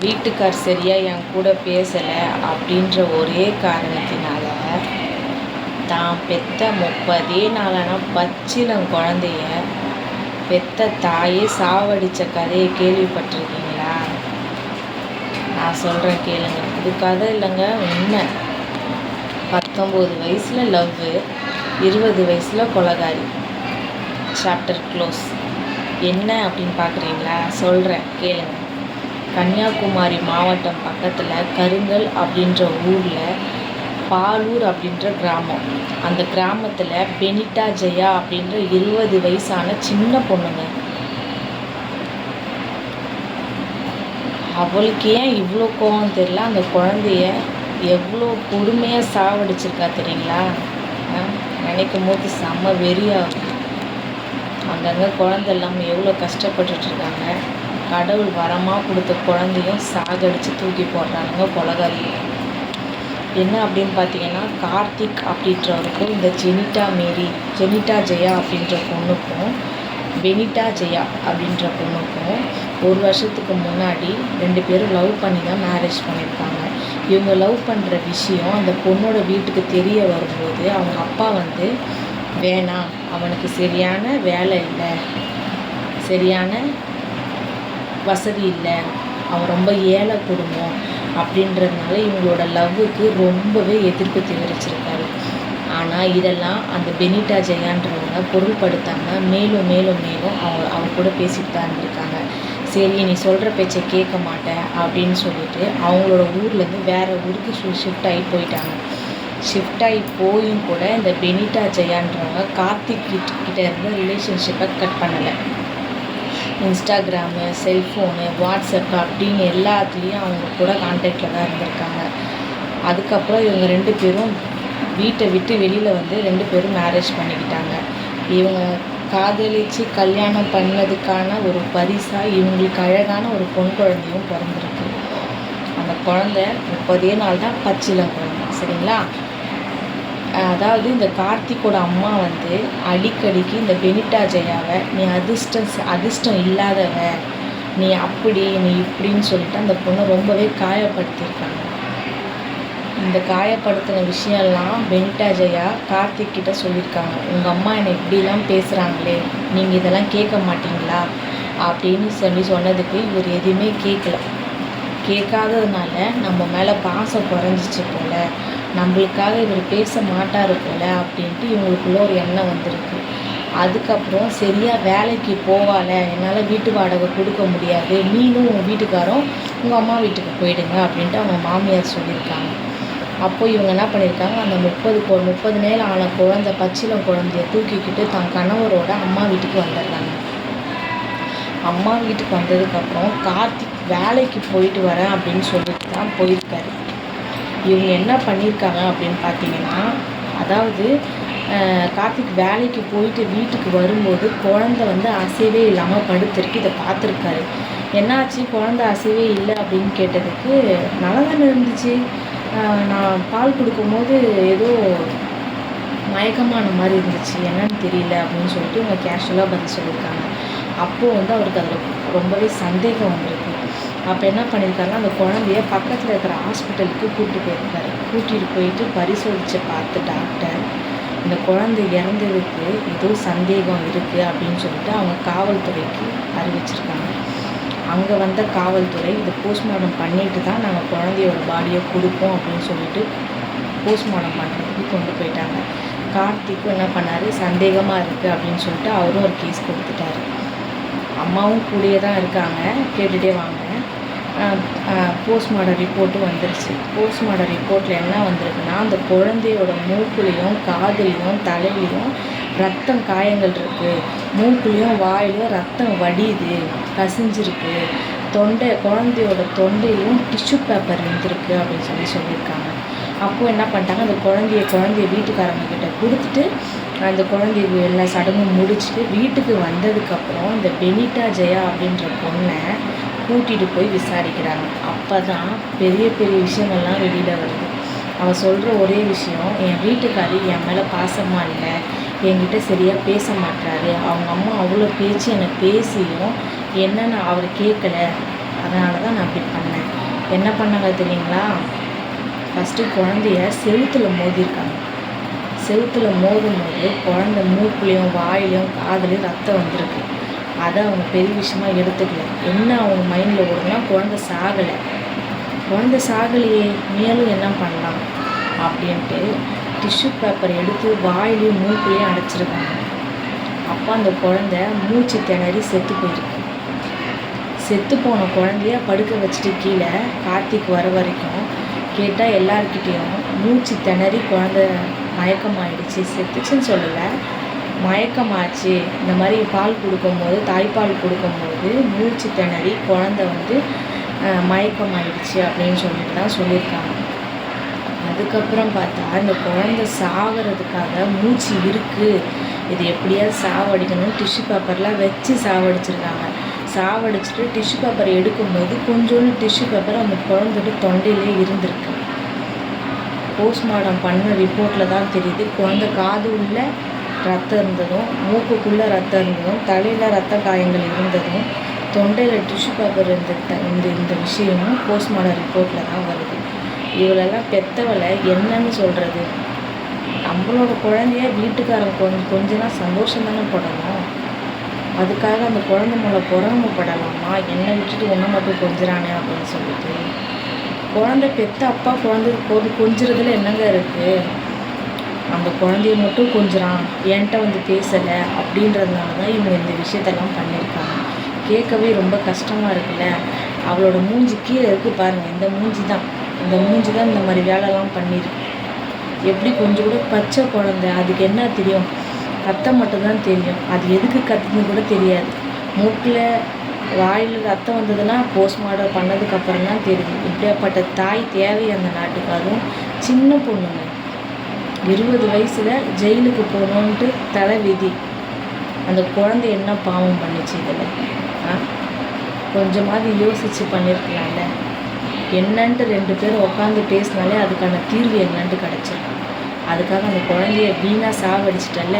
வீட்டுக்கார் சரியாக என் கூட பேசலை அப்படின்ற ஒரே காரணத்தினால தான் பெத்த முப்பதே நாளான பச்சிலம் குழந்தைய பெத்த தாயே சாவடித்த கதையை கேள்விப்பட்டிருக்கீங்களா? நான் சொல்கிறேன் கேளுங்க. இது கதை இல்லைங்க உண்மை. பத்தொம்போது வயசில் லவ்வு இருபது வயசில் கொலகாரி. சாப்டர் க்ளோஸ் என்ன அப்படின்னு பார்க்குறீங்களா? சொல்கிறேன் கேளுங்க. கன்னியாகுமரி மாவட்டம் பக்கத்தில் கருங்கல் அப்படின்ற ஊரில் பாலூர் அப்படின்ற கிராமம். அந்த கிராமத்தில் பெனிட்டா ஜெயா அப்படின்ற இருபது வயசான சின்ன பொண்ணுங்க. அவளுக்கு ஏன் இவ்வளோ கோவம் தெரியல? அந்த குழந்தைய எவ்வளோ கொடுமையாக சாவடிச்சிருக்கா தெரியுங்களா? ஆ, நினைக்கும் போது செம்ம வெறியாகும் அங்கங்கே குழந்தை இல்லாமல் எவ்வளோ கஷ்டப்பட்டுட்டு இருக்காங்க. கடவுள் வரமாக கொடுத்த குழந்தையும் சாகடித்து தூக்கி போடுறாங்க கொலகாரி என்ன அப்படின்னு பார்த்தீங்கன்னா கார்த்திக் அப்படின்றவருக்கும் இந்த ஜெனிட்டா மேரி ஜெனிட்டா ஜெயா அப்படின்ற பொண்ணுக்கும் பெனிட்டா ஜெயா அப்படின்ற பொண்ணுக்கும் ஒரு வருஷத்துக்கு முன்னாடி ரெண்டு பேரும் லவ் பண்ணி தான் மேரேஜ் பண்ணியிருக்காங்க. இவங்க லவ் பண்ணுற விஷயம் அந்த பொண்ணோட வீட்டுக்கு தெரிய வரும்போது அவங்க அப்பா வந்து வேணாம் அவனுக்கு சரியான வேலை இல்லை. சரியான வசதி இல்லை. அவன் ரொம்ப ஏழை குடும்பம் அப்படின்றதுனால இவங்களோட லவ்வுக்கு ரொம்பவே எதிர்ப்பு தெரிவிச்சிருக்காரு. ஆனால் இதெல்லாம் அந்த பெனிட்டா ஜெயான்றவங்க பொருள்படுத்தாமல் மேலும் மேலும் மேலும் அவங்க அவங்க கூட பேசிட்டு தான் இருந்திருக்காங்க. சரி நீ சொல்கிற பேச்சை கேட்க மாட்டேன் அப்படின்னு சொல்லிட்டு அவங்களோட ஊர்லேருந்து வேறு ஊருக்கு ஷிஃப்ட் ஆகி போயிட்டாங்க. ஷிஃப்ட் ஆகி போயும் கூட இந்த பெனிட்டா ஜெயான்றவங்க கார்த்திக் கிட்ட கிட்ட இருந்த ரிலேஷன்ஷிப்பை கட் பண்ணலை. இன்ஸ்டாகிராமு செல்ஃபோனு வாட்ஸ்அப் அப்படின்னு எல்லாத்துலேயும் அவங்க கூட கான்டாக்டில் தான் இருந்திருக்காங்க. அதுக்கப்புறம் இவங்க ரெண்டு பேரும் வீட்டை விட்டு வெளியில் வந்து ரெண்டு பேரும் மேரேஜ் பண்ணிக்கிட்டாங்க. இவங்க காதலித்து கல்யாணம் பண்ணதுக்கான ஒரு பரிசாக இவங்களுக்கு அழகான ஒரு பொன் குழந்தையும் பிறந்திருக்கு. அந்த குழந்தை முப்பதே நாள் தான் பச்சிலம் குழந்தை சரிங்களா? அதாவது இந்த கார்த்திக்கோட அம்மா வந்து அடிக்கடிக்கு இந்த பெனிட்டா ஜெயாவை நீ அதிர்ஷ்டம் அதிர்ஷ்டம் இல்லாதவ நீ அப்படி நீ இப்படின்னு சொல்லிட்டு அந்த பொண்ணை ரொம்பவே காயப்படுத்தியிருக்காங்க. இந்த காயப்படுத்தின விஷயம்லாம் பெனிட்டா ஜெயா கார்த்திக் கிட்ட சொல்லியிருக்காங்க. உங்கள் அம்மா என்னை இப்படிலாம் பேசுகிறாங்களே நீங்கள் இதெல்லாம் கேட்க மாட்டீங்களா? அப்படின்னு சொல்லி சொன்னதுக்கு இவர் எதுவுமே கேட்கல. கேட்காததுனால நம்ம மேலே பாசம் குறைஞ்சிச்சு போல நம்மளுக்காக இவர் பேச மாட்டார் போல அப்படின்ட்டு இவங்களுக்குள்ள ஒரு எண்ணம் வந்திருக்கு. அதுக்கப்புறம் சரியாக வேலைக்கு போவால என்னால் வீட்டு வாடகை கொடுக்க முடியாது நீனும் உங்கள் வீட்டுக்காரும் உங்கள் அம்மா வீட்டுக்கு போயிடுங்க அப்படின்ட்டு அவங்க மாமியார் சொல்லியிருக்காங்க. அப்போது இவங்க என்ன பண்ணியிருக்காங்க அந்த முப்பது கொ முப்பது நேரம் ஆன குழந்தை பச்சிலம் குழந்தைய தூக்கிக்கிட்டு தன் கணவரோட அம்மா வீட்டுக்கு வந்துடுறாங்க. அம்மா வீட்டுக்கு வந்ததுக்கப்புறம் கார்த்திக் வேலைக்கு போயிட்டு வரேன் அப்படின்னு சொல்லிட்டு தான் போயிருக்காரு. இவங்க என்ன பண்ணியிருக்காங்க அப்படின்னு பார்த்தீங்கன்னா அதாவது கார்த்திக் வேலைக்கு போயிட்டு வீட்டுக்கு வரும்போது குழந்தை வந்து அசைவே இல்லாமல் படுத்திருக்கு இதை பார்த்துருக்காரு. என்னாச்சு? குழந்தை அசைவே இல்லை அப்படின்னு கேட்டதுக்கு நல்லா தானே இருந்துச்சு நான் பால் கொடுக்கும்போது ஏதோ மயக்கமான மாதிரி இருந்துச்சு. என்னன்னு தெரியல அப்படின்னு சொல்லிட்டு இவங்க கேஷுவலாக பதில் சொல்லியிருக்காங்க. அப்போது வந்து அவருக்கு அதில் ரொம்பவே சந்தேகம் வந்திருக்கு. அப்போ என்ன பண்ணியிருக்காருன்னா அந்த குழந்தைய பக்கத்தில் இருக்கிற ஹாஸ்பிட்டலுக்கு கூப்பிட்டு போயிருக்காரு. கூட்டிகிட்டு போயிட்டு பரிசோதித்து பார்த்து டாக்டர் இந்த குழந்தை இறந்ததுக்கு ஏதோ சந்தேகம் இருக்குது அப்படின்னு சொல்லிட்டு அவங்க காவல்துறைக்கு அறிவிச்சிருக்காங்க. அங்கே வந்த காவல்துறை இது போஸ்ட்மார்ட்டம் பண்ணிட்டு தான் நாங்கள் குழந்தையோட பாடியை கொடுப்போம் அப்படின்னு சொல்லிட்டு போஸ்ட்மார்ட்டம் பண்ணுறதுக்கு கொண்டு போயிட்டாங்க. கார்த்திக்கும் என்ன பண்ணார் சந்தேகமாக இருக்குது அப்படின்னு சொல்லிட்டு அவரும் ஒரு கேஸ் கொடுத்துட்டாரு. அம்மாவும் கூடயே தான் இருக்காங்க கேட்டுகிட்டே வாங்க. போஸ்ட்மார்டம் ரிப்போர்ட்டும் வந்துருச்சு. போஸ்ட்மார்டம் ரிப்போர்ட்டில் என்ன வந்திருக்குன்னா அந்த குழந்தையோட மூக்குலேயும் காதுலேயும் தலையிலையும் ரத்தம் காயங்கள் இருக்குது மூக்குலேயும் வாயிலும் ரத்தம் வடியுது கசிஞ்சிருக்கு. தொண்டை குழந்தையோட தொண்டையிலும் டிஷ்யூ பேப்பர் இருந்திருக்கு அப்படின்னு சொல்லி சொல்லியிருக்காங்க. அப்போது என்ன பண்ணிட்டாங்க அந்த குழந்தைய குழந்தைய வீட்டுக்காரங்க கிட்ட கொடுத்துட்டு அந்த குழந்தைய எல்லா சடங்கும் முடிச்சுட்டு வீட்டுக்கு வந்ததுக்கப்புறம் இந்த பெனிட்டா ஜெயா அப்படின்ற பொண்ணை கூட்டிகிட்டு போய் விசாரிக்கிறாங்க. அப்போ தான் பெரிய பெரிய விஷயங்கள்லாம் வெளியில் வருது. அவள் சொல்கிற ஒரே விஷயம் என் வீட்டுக்காரி என் மேலே பாசமாக இல்லை. என்கிட்ட சரியாக பேச மாட்டாரு அவங்க அம்மா அவ்வளோ பேச்சு என்னை பேசியும் என்னென்னு அவர் கேட்கல அதனால தான் நான் அப்படி பண்ணேன். என்ன பண்ணாங்க தெரியுங்களா? ஃபஸ்ட்டு குழந்தைய செவுத்தில் மோதிருக்காங்க செவுத்தில் மோதும் போது குழந்த மூக்குலேயும் வாயிலையும் காதலையும் ரத்தம் வந்திருக்கு. அதை அவங்க பெரிய விஷயமா எடுத்துக்கல. என்ன அவங்க மைண்டில் ஓடுனா குழந்த சாகலை. குழந்த சாகலையே மேலும் என்ன பண்ணலாம்? அப்படின்ட்டு டிஷ்யூ பேப்பர் எடுத்து வாயிலையும் மூக்குலேயும் அடைச்சிருக்காங்க. அப்போ அந்த குழந்த மூச்சு திணறி செத்து போயிருக்கு. செத்து போன குழந்தைய படுக்க வச்சுட்டு கீழே கார்த்திக் வர வரைக்கும் கேட்டால் எல்லார்கிட்டேயும் மூச்சு திணறி குழந்த மயக்கமாயிடுச்சு. செத்துச்சுன்னு சொல்லலை. மயக்கமாச்சு. இந்த மாதிரி பால் கொடுக்கும்போது தாய்ப்பால் கொடுக்கும்போது மூச்சு திணறி குழந்த வந்து மயக்கமாயிடுச்சு அப்படின்னு சொல்லிட்டு தான் சொல்லியிருக்காங்க. அதுக்கப்புறம் பார்த்தா இந்த குழந்த சாகிறதுக்காக மூச்சு இருக்குது இது எப்படியாவது சாவடிக்கணும். டிஷ்யூ பேப்பர்லாம் வச்சு சாவடிச்சிருக்காங்க. சாவடிச்சுட்டு டிஷ்யூ பேப்பர் எடுக்கும்போது கொஞ்சோண்டு டிஷ்யூ பேப்பர் அந்த குழந்தையோட தொண்டையிலே இருந்திருக்கு. போஸ்ட்மார்ட்டம் பண்ண ரிப்போர்ட்டில் தான் தெரியுது. குழந்தை காது உள்ள ரத்தம் இருந்ததும் மூக்குக்குள்ளே ரத்தம் இருந்ததும் தலையில் ரத்த காயங்கள் இருந்ததும் தொண்டையில் டிஷ்யூ பேப்பர் இருந்த இந்த இந்த விஷயமும் போஸ்ட்மார்டம் ரிப்போர்ட்டில் தான் வருது. இவளெல்லாம் பெத்தவளை என்னன்னு சொல்கிறது நம்மளோட குழந்தைய வீட்டுக்காரன் கொஞ்சம் கொஞ்சனா சந்தோஷம் தானே படணும். அதுக்காக அந்த குழந்தை மேலே பொறாமப்படலாமா என்னை விட்டுட்டு ஒன்றை மட்டும் கொஞ்சிறானே அப்படின்னு சொல்லிட்டு. குழந்தை பெத்த அப்பா குழந்தை போது கொஞ்சுறதுல என்னங்க இருக்குது அந்த குழந்தைய மட்டும் கொஞ்சிறான் என்கிட்ட வந்து பேசலை அப்படின்றதுனால தான் இவங்க இந்த விஷயத்தெல்லாம் பண்ணியிருக்காங்க. கேட்கவே ரொம்ப கஷ்டமாக இருக்குல்ல? அவளோட மூஞ்சி கீழே இருக்குது பாருங்கள் இந்த மூஞ்சி தான். இந்த மூஞ்சி தான் இந்த மாதிரி வேலைலாம் பண்ணியிருக்கு. எப்படி கொஞ்சம் கூட பச்சை குழந்தை அதுக்கு என்ன தெரியும்? கத்த மட்டும்தான் தெரியும். அது எதுக்கு கத்துன்னு கூட தெரியாது. மூக்கில் வாயில் ரத்தம் வந்ததுன்னா போஸ்ட்மார்ட்டம் பண்ணதுக்கப்புறம் தான் தெரியுது இப்படியாப்பட்ட தாய் தேவை அந்த நாட்டுக்கு அதுவும் சின்ன பொண்ணுங்க. இருபது வயசில் ஜெயிலுக்கு போகணுன்ட்டு தலை விதி. அந்த குழந்தை என்ன பாவம் பண்ணிச்சு இதில்? ஆ? கொஞ்சமாவது யோசித்து பண்ணியிருக்கலாம்ல என்னன்ட்டு ரெண்டு பேரும் உட்காந்து பேசினாலே அதுக்கான தீர்வு என்னன்ட்டு கிடச்சிடும் அதுக்காக அந்த குழந்தைய வீணாக சாவடிச்சிட்டல்ல